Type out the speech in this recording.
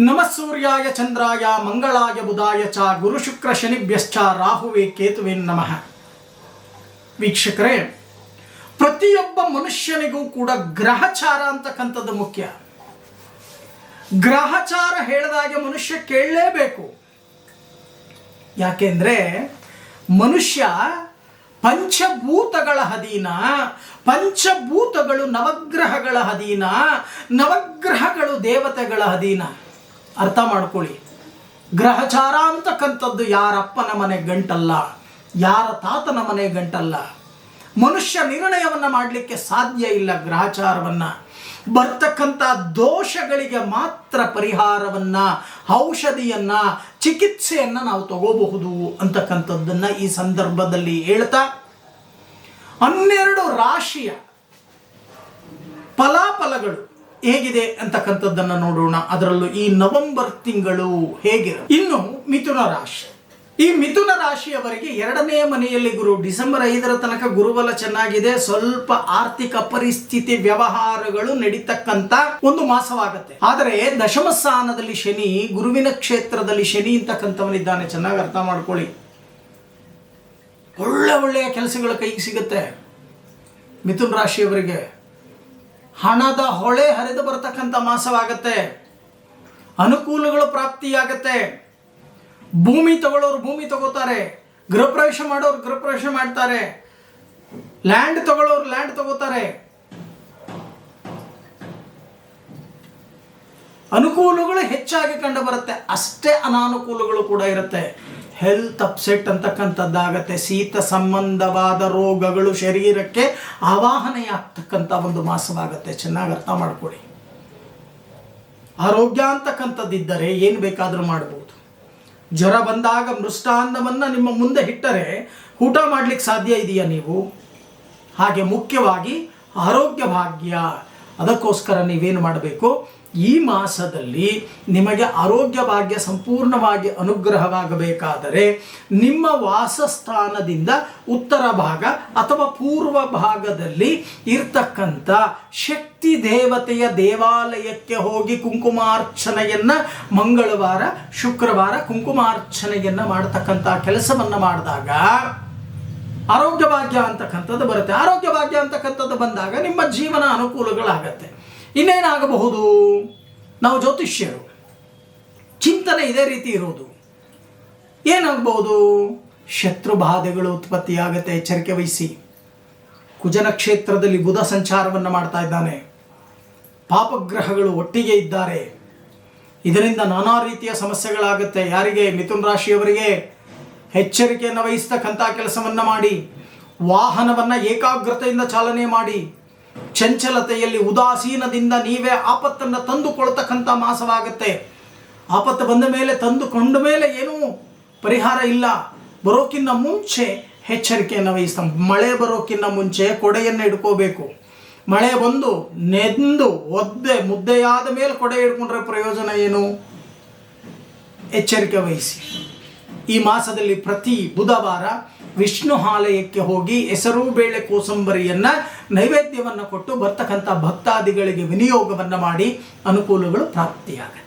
ನಮಃ ಸೂರ್ಯಾಯ ಚಂದ್ರಾಯ ಮಂಗಳಾಯ ಬುಧಾಯ ಚ ಗುರು ಶುಕ್ರ ಶನಿಭ್ಯಶ್ಚ ರಾಹುವೆ ಕೇತುವೆ ನಮಃ ವೀಕ್ಷಕರೇ ಪ್ರತಿಯೊಬ್ಬ ಮನುಷ್ಯನಿಗೂ ಕೂಡ ಗ್ರಹಚಾರ ಅಂತಕ್ಕಂಥದ್ದು ಮುಖ್ಯ. ಗ್ರಹಚಾರ ಹೇಳಿದಾಗೆ ಮನುಷ್ಯ ಕೇಳಲೇಬೇಕು. ಯಾಕೆಂದ್ರೆ ಮನುಷ್ಯ ಪಂಚಭೂತಗಳ ಅಧೀನ, ಪಂಚಭೂತಗಳು ನವಗ್ರಹಗಳ ಅಧೀನ, ನವಗ್ರಹಗಳು ದೇವತೆಗಳ ಅಧೀನ. ಅರ್ಥ ಮಾಡ್ಕೊಳ್ಳಿ. ಗ್ರಹಚಾರ ಅಂತಕ್ಕಂಥದ್ದು ಯಾರಪ್ಪನ ಮನೆ ಗಂಟಲ್ಲ, ಯಾರ ತಾತನ ಮನೆ ಗಂಟಲ್ಲ. ಮನುಷ್ಯ ನಿರ್ಣಯವನ್ನು ಮಾಡಲಿಕ್ಕೆ ಸಾಧ್ಯ ಇಲ್ಲ ಗ್ರಹಚಾರವನ್ನು. ಬರ್ತಕ್ಕಂಥ ದೋಷಗಳಿಗೆ ಮಾತ್ರ ಪರಿಹಾರವನ್ನ, ಔಷಧಿಯನ್ನ, ಚಿಕಿತ್ಸೆಯನ್ನ ನಾವು ತಗೋಬಹುದು ಅಂತಕ್ಕಂಥದ್ದನ್ನ ಈ ಸಂದರ್ಭದಲ್ಲಿ ಹೇಳ್ತಾ, ಹನ್ನೆರಡು ರಾಶಿಯ ಫಲಾಫಲಗಳು. ಹೇಗಿದೆ ಅಂತಕ್ಕಂಥದ್ದನ್ನು ನೋಡೋಣ. ಅದರಲ್ಲೂ ಈ ನವೆಂಬರ್ ತಿಂಗಳು ಹೇಗೆ? ಇನ್ನು ಮಿಥುನ ರಾಶಿ. ಈ ಮಿಥುನ ರಾಶಿಯವರಿಗೆ ಎರಡನೇ ಮನೆಯಲ್ಲಿ ಗುರು, ಡಿಸೆಂಬರ್ ಐದರ ತನಕ ಗುರುಬಲ ಚೆನ್ನಾಗಿದೆ. ಸ್ವಲ್ಪ ಆರ್ಥಿಕ ಪರಿಸ್ಥಿತಿ ವ್ಯವಹಾರಗಳು ನಡೀತಕ್ಕಂತ ಒಂದು ಮಾಸವಾಗತ್ತೆ. ಆದರೆ ದಶಮ ಸ್ಥಾನದಲ್ಲಿ ಶನಿ, ಗುರುವಿನ ಕ್ಷೇತ್ರದಲ್ಲಿ ಶನಿ ಅಂತಕ್ಕಂಥವನಿದ್ದಾನೆ. ಚೆನ್ನಾಗಿ ಅರ್ಥ ಮಾಡ್ಕೊಳ್ಳಿ. ಒಳ್ಳೆ ಒಳ್ಳೆಯ ಕೆಲಸಗಳ ಕೈಗೆ ಸಿಗುತ್ತೆ. ಮಿಥುನ್ ರಾಶಿಯವರಿಗೆ ಹಣದ ಹೊಳೆ ಹರಿದು ಬರತಕ್ಕಂಥ ಮಾಸವಾಗತ್ತೆ. ಅನುಕೂಲಗಳು ಪ್ರಾಪ್ತಿಯಾಗತ್ತೆ. ಭೂಮಿ ತಗೊಳ್ಳೋರು ಭೂಮಿ ತಗೋತಾರೆ. ಗೃಹಪ್ರವೇಶ ಮಾಡೋರು ಗೃಹಪ್ರವೇಶ ಮಾಡ್ತಾರೆ. ಲ್ಯಾಂಡ್ ತಗೊಳ್ಳೋರು ಲ್ಯಾಂಡ್ ತಗೋತಾರೆ. ಅನುಕೂಲಗಳು ಹೆಚ್ಚಾಗಿ ಕಂಡು ಬರುತ್ತೆ. ಅಷ್ಟೇ ಅನಾನುಕೂಲಗಳು ಕೂಡ ಇರುತ್ತೆ. ಹೆಲ್ತ್ ಅಪ್ಸೆಟ್ ಅಂತಕ್ಕಂಥದ್ದಾಗತ್ತೆ. ಶೀತ ಸಂಬಂಧವಾದ ರೋಗಗಳು ಶರೀರಕ್ಕೆ ಆವಾಹನೆಯಾಗ್ತಕ್ಕಂಥ ಒಂದು ಮಾಸವಾಗತ್ತೆ. ಚೆನ್ನಾಗಿ ಅರ್ಥ ಮಾಡ್ಕೊಳ್ಳಿ. ಆರೋಗ್ಯ ಅಂತಕ್ಕಂಥದ್ದಿದ್ದರೆ ಏನು ಬೇಕಾದರೂ ಮಾಡ್ಬೋದು. ಜ್ವರ ಬಂದಾಗ ಮೃಷ್ಟಾಂದವನ್ನು ನಿಮ್ಮ ಮುಂದೆ ಇಟ್ಟರೆ ಊಟ ಮಾಡ್ಲಿಕ್ಕೆ ಸಾಧ್ಯ ಇದೆಯಾ ನೀವು? ಹಾಗೆ ಮುಖ್ಯವಾಗಿ ಆರೋಗ್ಯ ಭಾಗ್ಯ. ಅದಕ್ಕೋಸ್ಕರ ನೀವೇನು ಮಾಡಬೇಕು? ಈ ಮಾಸದಲ್ಲಿ ನಿಮಗೆ ಆರೋಗ್ಯ ಭಾಗ್ಯ ಸಂಪೂರ್ಣವಾಗಿ ಅನುಗ್ರಹವಾಗಬೇಕಾದರೆ ನಿಮ್ಮ ವಾಸಸ್ಥಾನದಿಂದ ಉತ್ತರ ಭಾಗ ಅಥವಾ ಪೂರ್ವ ಭಾಗದಲ್ಲಿ ಇರ್ತಕ್ಕಂಥ ಶಕ್ತಿ ದೇವತೆಯ ದೇವಾಲಯಕ್ಕೆ ಹೋಗಿ ಕುಂಕುಮಾರ್ಚನೆಯನ್ನ ಮಂಗಳವಾರ, ಶುಕ್ರವಾರ ಕುಂಕುಮಾರ್ಚನೆಯನ್ನ ಮಾಡತಕ್ಕಂಥ ಕೆಲಸವನ್ನು ಮಾಡಿದಾಗ ಆರೋಗ್ಯ ಭಾಗ್ಯ ಅಂತಕ್ಕಂಥದ್ದು ಬರುತ್ತೆ. ಆರೋಗ್ಯ ಭಾಗ್ಯ ಅಂತಕ್ಕಂಥದ್ದು ಬಂದಾಗ ನಿಮ್ಮ ಜೀವನ ಅನುಕೂಲಗಳಾಗತ್ತೆ. ಇನ್ನೇನಾಗಬಹುದು? ನಾವು ಜ್ಯೋತಿಷ್ಯರು. ಚಿಂತನೆ ಇದೇ ರೀತಿ ಇರೋದು ಏನಾಗಬಹುದು? ಶತ್ರು ಬಾಧೆಗಳು ಉತ್ಪತ್ತಿಯಾಗತ್ತೆ, ಎಚ್ಚರಿಕೆ ವಹಿಸಿ. ಕುಜನ ಕ್ಷೇತ್ರದಲ್ಲಿ ಬುಧ ಸಂಚಾರವನ್ನು ಮಾಡ್ತಾ ಇದ್ದಾನೆ. ಪಾಪಗ್ರಹಗಳು ಒಟ್ಟಿಗೆ ಇದ್ದಾರೆ. ಇದರಿಂದ ನಾನಾ ರೀತಿಯ ಸಮಸ್ಯೆಗಳಾಗುತ್ತೆ. ಯಾರಿಗೆ? ಮಿಥುನ್ ರಾಶಿಯವರಿಗೆ ಎಚ್ಚರಿಕೆಯನ್ನು ವಹಿಸ್ತಕ್ಕಂಥ ಕೆಲಸವನ್ನು ಮಾಡಿ, ವಾಹನವನ್ನು ಏಕಾಗ್ರತೆಯಿಂದ ಚಾಲನೆ ಮಾಡಿ ಚಂಚಲತೆಯಲ್ಲಿ ಉದಾಸೀನದಿಂದ ನೀವೇ ಆಪತ್ತನ್ನು ತಂದುಕೊಳ್ತಕ್ಕಂಥ ಮಾಸವಾಗುತ್ತೆ. ಆಪತ್ತು ಬಂದ ಮೇಲೆ ತಂದುಕೊಂಡ ಮೇಲೆ ಏನೂ ಪರಿಹಾರ ಇಲ್ಲ. ಬರೋಕ್ಕಿಂತ ಮುಂಚೆ ಎಚ್ಚರಿಕೆಯನ್ನು ವಹಿಸ್ತ ಮಳೆ ಬರೋಕ್ಕಿಂತ ಮುಂಚೆ ಕೊಡೆಯನ್ನು ಹಿಡ್ಕೋಬೇಕು. ಮಳೆ ಬಂದು ನೆಂದು ಒದ್ದೆ ಮುದ್ದೆಯಾದ ಮೇಲೆ ಕೊಡೆ ಹಿಡ್ಕೊಂಡ್ರೆ ಪ್ರಯೋಜನ ಏನು? ಎಚ್ಚರಿಕೆ ವಹಿಸಿ. ಈ ಮಾಸದಲ್ಲಿ ಪ್ರತಿ ಬುಧವಾರ ವಿಷ್ಣು ಆಲಯಕ್ಕೆ ಹೋಗಿ ಹೆಸರು, ಬೇಳೆ, ಕೋಸಂಬರಿಯನ್ನ ನೈವೇದ್ಯವನ್ನು ಕೊಟ್ಟು ಬರ್ತಕ್ಕಂಥ ಭಕ್ತಾದಿಗಳಿಗೆ ವಿನಿಯೋಗವನ್ನು ಮಾಡಿ ಅನುಕೂಲಗಳು ಪ್ರಾಪ್ತಿಯಾಗುತ್ತೆ.